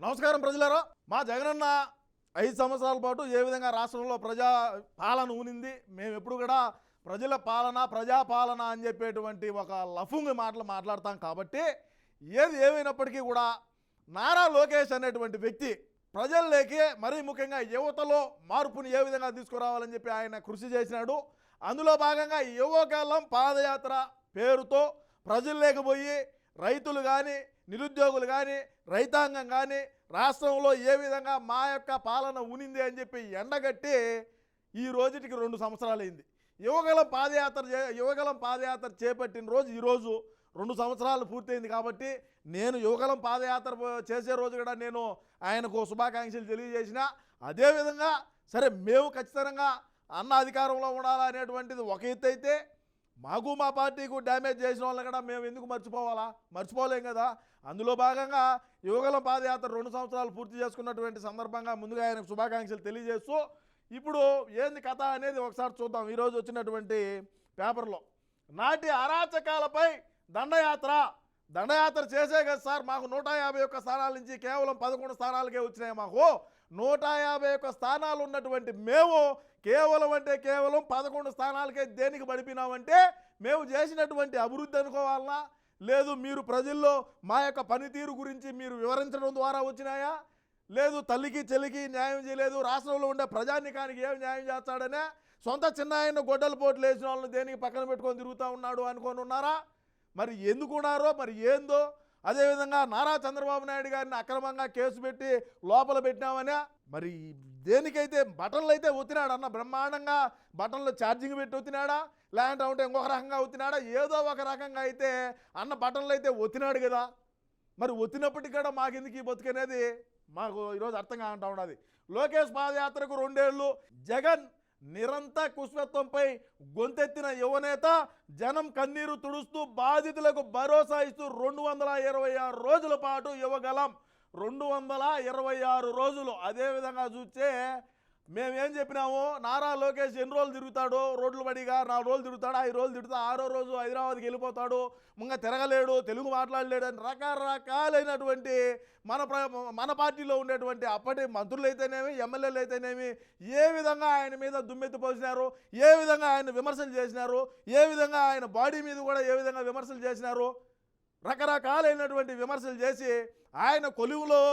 నమస్కారం ప్రజలారా. మా జగనన్న ఐదు సంవత్సరాల పాటు ఏ విధంగా రాష్ట్రంలో ప్రజా పాలన ఊనింది మేము ఎప్పుడు కూడా ప్రజల పాలన ప్రజాపాలన అని చెప్పేటువంటి ఒక లఫుంగ్ మాటలు మాట్లాడతాం కాబట్టి ఏది ఏమైనప్పటికీ కూడా నారా లోకేష్ అనేటువంటి వ్యక్తి ప్రజల్లోకి మరీ ముఖ్యంగా యువతలో మార్పుని ఏ విధంగా తీసుకురావాలని చెప్పి ఆయన కృషి చేసినాడు. అందులో భాగంగా యువకాలం పాదయాత్ర పేరుతో ప్రజల్లోకి పోయి రైతులు కానీ నిరుద్యోగులు కానీ రైతాంగం కానీ రాష్ట్రంలో ఏ విధంగా మా యొక్క పాలన ఉనింది అని చెప్పి ఎండగట్టి ఈ రోజుటికి రెండు సంవత్సరాలైంది. యువగలం పాదయాత్ర చే యువగలం పాదయాత్ర చేపట్టిన రోజు ఈరోజు రెండు సంవత్సరాలు పూర్తయింది కాబట్టి నేను యువగలం పాదయాత్ర చేసే రోజు కూడా నేను ఆయనకు శుభాకాంక్షలు తెలియజేసిన అదేవిధంగా సరే మేము ఖచ్చితంగా అన్న అధికారంలో ఉండాలా అనేటువంటిది ఒక ఎత్తు అయితే మాకు మా పార్టీకు డ్యామేజ్ చేసిన వాళ్ళని కూడా మేము ఎందుకు మర్చిపోవాలా? మర్చిపోలేం కదా? అందులో భాగంగా యువగలం పాదయాత్ర రెండు సంవత్సరాలు పూర్తి చేసుకున్నటువంటి సందర్భంగా ముందుగా ఆయనకు శుభాకాంక్షలు తెలియజేస్తూ ఇప్పుడు ఏంది కథ అనేది ఒకసారి చూద్దాం. ఈరోజు వచ్చినటువంటి పేపర్లో నాటి అరాచకాలపై దండయాత్ర. దండయాత్ర చేసే కదా సార్ మాకు నూట యాభై ఒక్క స్థానాల నుంచి కేవలం పదకొండు స్థానాలకే వచ్చినాయి మాకు. నూట యాభై ఒక్క స్థానాలు ఉన్నటువంటి మేము కేవలం అంటే కేవలం పదకొండు స్థానాలకే దేనికి పడిపోయినామంటే మేము చేసినటువంటి అభివృద్ధి అనుకోవాలనా లేదు మీరు ప్రజల్లో మా యొక్క పనితీరు గురించి మీరు వివరించడం ద్వారా వచ్చినాయా? లేదు తల్లికి చెల్లికి న్యాయం చేయలేదు రాష్ట్రంలో ఉండే ప్రజానికానికి ఏం న్యాయం చేస్తాడనే సొంత చిన్న ఆయన గొడ్డల పోట్లు వేసిన వాళ్ళని దేనికి పక్కన పెట్టుకొని తిరుగుతూ ఉన్నాడు అనుకొని ఉన్నారా? మరి ఎందుకున్నారో మరి ఏందో అదేవిధంగా నారా చంద్రబాబు నాయుడు గారిని అక్రమంగా కేసు పెట్టి లోపల పెట్టినామనే మరి దేనికైతే బటన్లు అయితే ఒత్తినాడు అన్న బ్రహ్మాండంగా బటన్లు ఛార్జింగ్ పెట్టి ఒత్తినాడా? లేదంటే ఉంటే ఇంకొక రకంగా ఒత్తినాడా? ఏదో ఒక రకంగా అయితే అన్న బటన్లు అయితే ఒత్తినాడు కదా. మరి ఒత్తినప్పటికీ కూడా మాకెందుకు ఈ బతుకనేది? మాకు ఈరోజు అర్థం కాంటా ఉన్నది. లోకేష్ పాదయాత్రకు రెండేళ్ళు జగన్ నిరంతర కుశ్వత్వంపై గొంతెత్తిన యువనేత జనం కన్నీరు తుడుస్తూ బాధితులకు భరోసా ఇస్తూ రెండు వందల ఇరవై ఆరు రోజుల పాటు ఇవ్వగలం. రెండు వందల ఇరవై ఆరు రోజులు. అదేవిధంగా చూస్తే మేమేం చెప్పినాము నారా లోకేష్ ఎన్ని రోజులు తిరుగుతాడు రోడ్లు పడిగా నాలుగు రోజులు తిరుగుతాడు ఐదు రోజులు తిరుగుతా ఆరో రోజు హైదరాబాద్కి వెళ్ళిపోతాడు ముంగ తిరగలేడు తెలుగు మాట్లాడలేడు అని రకరకాలైనటువంటి మన ప్ర మన పార్టీలో ఉండేటువంటి అప్పటి మంత్రులు అయితేనేమి ఎమ్మెల్యేలు అయితేనేమి ఏ విధంగా ఆయన మీద దుమ్మెత్తి పోసినారు ఏ విధంగా ఆయన విమర్శలు చేసినారు ఏ విధంగా ఆయన బాడీ మీద కూడా ఏ విధంగా విమర్శలు చేసినారు రకరకాలైనటువంటి విమర్శలు చేసి ఆయన కొలువులో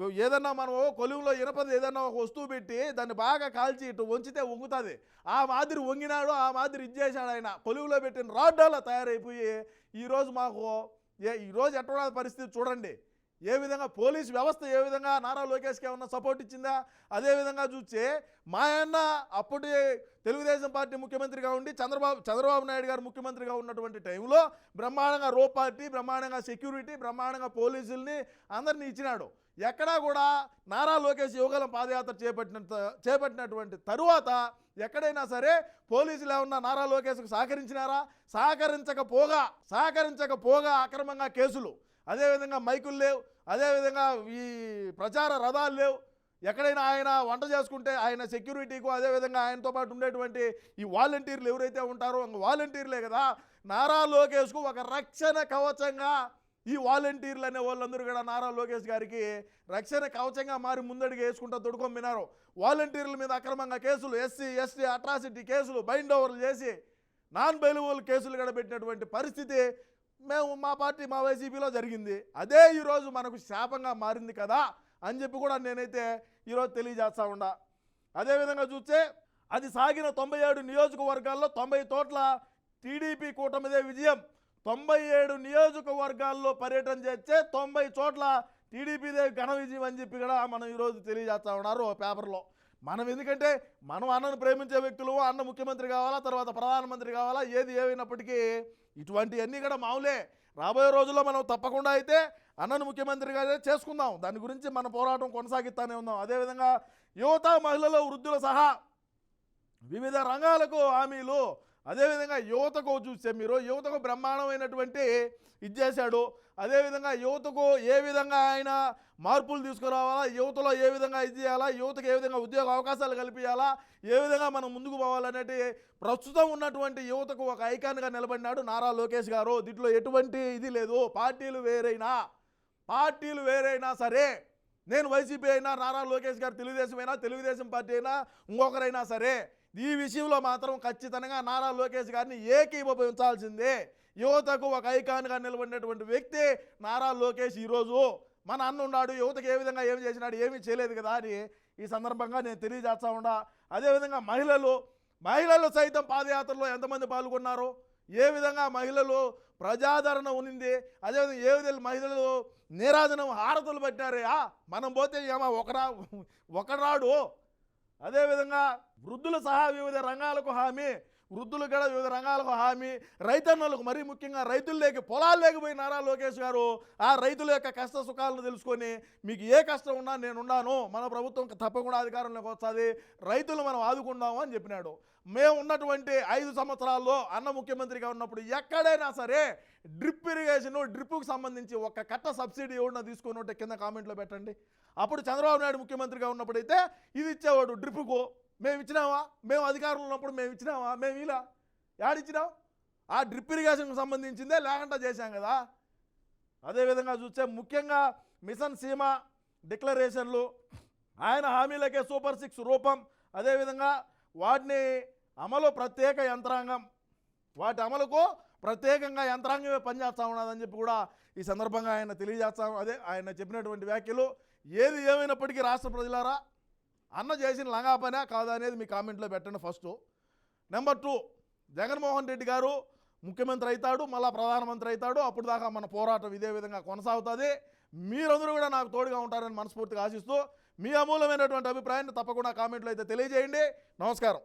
ఏదన్నా మనం కొలువులో ఇనపది ఏదన్నా ఒక వస్తువు పెట్టి దాన్ని బాగా కాల్చి ఇటు వంచితే వంగుతుంది. ఆ మాదిరి వంగినాడు ఆ మాదిరి ఇచ్చేసాడు ఆయన. కొలువులో పెట్టిన రాడ్డాలో తయారైపోయి ఈరోజు మాకు ఏ ఈరోజు ఎట్లా పరిస్థితి చూడండి. ఏ విధంగా పోలీస్ వ్యవస్థ ఏ విధంగా నారా లోకేష్కి ఏమన్నా సపోర్ట్ ఇచ్చిందా? అదే విధంగా చూస్తే మా అన్న అప్పటి తెలుగుదేశం పార్టీ ముఖ్యమంత్రిగా ఉండి చంద్రబాబు చంద్రబాబు నాయుడు గారు ముఖ్యమంత్రిగా ఉన్నటువంటి టైంలో బ్రహ్మాండంగా రో పార్టీ బ్రహ్మాండంగా సెక్యూరిటీ బ్రహ్మాండంగా పోలీసుల్ని అందరినీ ఇచ్చినాడు. ఎక్కడా కూడా నారా లోకేష్ యువగలం పాదయాత్ర చేపట్టిన చేపట్టినటువంటి తరువాత ఎక్కడైనా సరే పోలీసులు ఏమన్నా నారా లోకేష్కు సహకరించినారా? సహకరించకపోగా సహకరించకపోగా అక్రమంగా కేసులు. అదేవిధంగా మైకులు లేవు అదేవిధంగా ఈ ప్రచార రథాలు లేవు. ఎక్కడైనా ఆయన వంట చేసుకుంటే ఆయన సెక్యూరిటీకు అదేవిధంగా ఆయనతో పాటు ఉండేటువంటి ఈ వాలంటీర్లు ఎవరైతే ఉంటారో వాలంటీర్లే కదా. నారా లోకేష్కు ఒక రక్షణ కవచంగా ఈ వాలంటీర్లు అనే వాళ్ళందరూ కూడా నారా లోకేష్ గారికి రక్షణ కవచంగా మారి ముందడిగా వేసుకుంటూ దొడుకొమ్మినారు వాలంటీర్ల మీద అక్రమంగా కేసులు ఎస్సీ ఎస్టీ అట్రాసిటీ కేసులు బైండ్ ఓవర్లు చేసి నాన్ బెయిలబుల్ కేసులు కూడా పెట్టినటువంటి పరిస్థితి మేము మా పార్టీ మా వైసీపీలో జరిగింది. అదే ఈరోజు మనకు శాపంగా మారింది కదా అని చెప్పి కూడా నేనైతే ఈరోజు తెలియజేస్తా ఉండా అదేవిధంగా చూస్తే అది సాగిన తొంభై ఏడు నియోజకవర్గాల్లో తొంభై తోట్ల టీడీపీ కూటమిదే విజయం. తొంభై ఏడు నియోజకవర్గాల్లో పర్యటన చేస్తే తొంభై చోట్ల టీడీపీదే ఘన విజయం అని చెప్పి కూడా మనం ఈరోజు తెలియజేస్తా ఉన్నారు ఓ పేపర్లో. మనం ఎందుకంటే మనం అన్నను ప్రేమించే వ్యక్తులు అన్న ముఖ్యమంత్రి కావాలా తర్వాత ప్రధానమంత్రి కావాలా ఏది ఏమైనప్పటికీ ఇటువంటివన్నీ కూడా మామూలే. రాబోయే రోజుల్లో మనం తప్పకుండా అయితే అన్నను ముఖ్యమంత్రిగా చేసుకుందాం. దాని గురించి మన పోరాటం కొనసాగిస్తానే ఉందాం. అదేవిధంగా యువత మహిళలు వృద్ధుల సహా వివిధ రంగాలకు హామీలు అదేవిధంగా యువతకు చూస్తే మీరు యువతకు బ్రహ్మాండమైనటువంటి ఇది చేశాడు. అదేవిధంగా యువతకు ఏ విధంగా ఆయన మార్పులు తీసుకురావాలా యువతలో ఏ విధంగా ఇది చేయాలా యువతకు ఏ విధంగా ఉద్యోగ అవకాశాలు కల్పించాలా ఏ విధంగా మనం ముందుకు పోవాలనేది ప్రస్తుతం ఉన్నటువంటి యువతకు ఒక ఐకాన్గా నిలబడినాడు నారా లోకేష్ గారు. దీంట్లో ఎటువంటి ఇది లేదు. పార్టీలు వేరైనా పార్టీలు వేరైనా సరే నేను వైసీపీ అయినా నారా లోకేష్ గారు తెలుగుదేశం అయినా తెలుగుదేశం పార్టీ అయినా ఇంకొకరైనా సరే ఈ విషయంలో మాత్రం ఖచ్చితంగా నారా లోకేష్ గారిని ఏకీభవించాల్సిందే యువతకు ఒక ఐకాన్గా నిలబడినటువంటి వ్యక్తి నారా లోకేష్ ఈరోజు మన అన్న ఉన్నాడు యువతకు ఏ విధంగా ఏమి చేసినాడు ఏమీ చేయలేదు కదా అని ఈ సందర్భంగా నేను తెలియజేస్తా ఉండా అదేవిధంగా మహిళలు మహిళలు సైతం పాదయాత్రలో ఎంతమంది పాల్గొన్నారు ఏ విధంగా మహిళలు ప్రజాదరణ ఉనింది అదేవిధంగా ఏ విధంగా మహిళలు నీరాజనం హారతులు పట్టినారయ్యా మనం పోతే ఏమో ఒకరా ఒకరాడు అదేవిధంగా వృద్ధులు సహా వివిధ రంగాలకు హామీ వృద్ధులు కూడా వివిధ రంగాలకు హామీ రైతన్నలకు మరీ ముఖ్యంగా రైతుల్లోకి పొలాలు లేకపోయి నారా లోకేష్ గారు ఆ రైతుల యొక్క కష్ట సుఖాలను తెలుసుకొని మీకు ఏ కష్టం ఉన్నా నేనున్నాను మన ప్రభుత్వం తప్పకుండా అధికారంలోకి వస్తుంది రైతులు మనం ఆదుకుందాము అని చెప్పినాడు. మేము ఉన్నటువంటి ఐదు సంవత్సరాల్లో అన్న ముఖ్యమంత్రిగా ఉన్నప్పుడు ఎక్కడైనా సరే డ్రిప్ ఇరిగేషన్ డ్రిప్కు సంబంధించి ఒక కట్ట సబ్సిడీ ఎవడన్నా తీసుకొని ఉంటే కింద కామెంట్లో పెట్టండి. అప్పుడు చంద్రబాబు నాయుడు ముఖ్యమంత్రిగా ఉన్నప్పుడైతే ఇది ఇచ్చేవాడు డ్రిప్కు మేము ఇచ్చినావా? మేము అధికారంలో ఉన్నప్పుడు మేము ఇచ్చినావా? మేము ఇలా యాడిచ్చినాం ఆ డ్రిప్ ఇరిగేషన్కి సంబంధించిందే లేకుండా చేశాం కదా. అదేవిధంగా చూస్తే ముఖ్యంగా మిషన్ సీమ డిక్లరేషన్లు ఆయన హామీలకే సూపర్ సిక్స్ రూపం అదేవిధంగా వాటిని అమలు ప్రత్యేక యంత్రాంగం వాటి అమలుకు ప్రత్యేకంగా యంత్రాంగమే పనిచేస్తూ ఉన్నదని చెప్పి కూడా ఈ సందర్భంగా ఆయన తెలియజేస్తాం అదే ఆయన చెప్పినటువంటి వ్యాఖ్యలు. ఏది ఏమైనప్పటికీ రాష్ట్ర ప్రజలారా అన్న చేసిన లంగా పనే కాదా అనేది మీ కామెంట్లో పెట్టండి first. Number two Jaganmohan Reddy గారు ముఖ్యమంత్రి అవుతాడు మళ్ళీ ప్రధానమంత్రి అవుతాడు అప్పుడు దాకా మన పోరాటం ఇదే విధంగా కొనసాగుతుంది. మీరందరూ కూడా నాకు తోడుగా ఉంటారని మనస్ఫూర్తిగా ఆశిస్తూ మీ అమూలమైనటువంటి అభిప్రాయాన్ని తప్పకుండా కామెంట్లో అయితే తెలియజేయండి. నమస్కారం.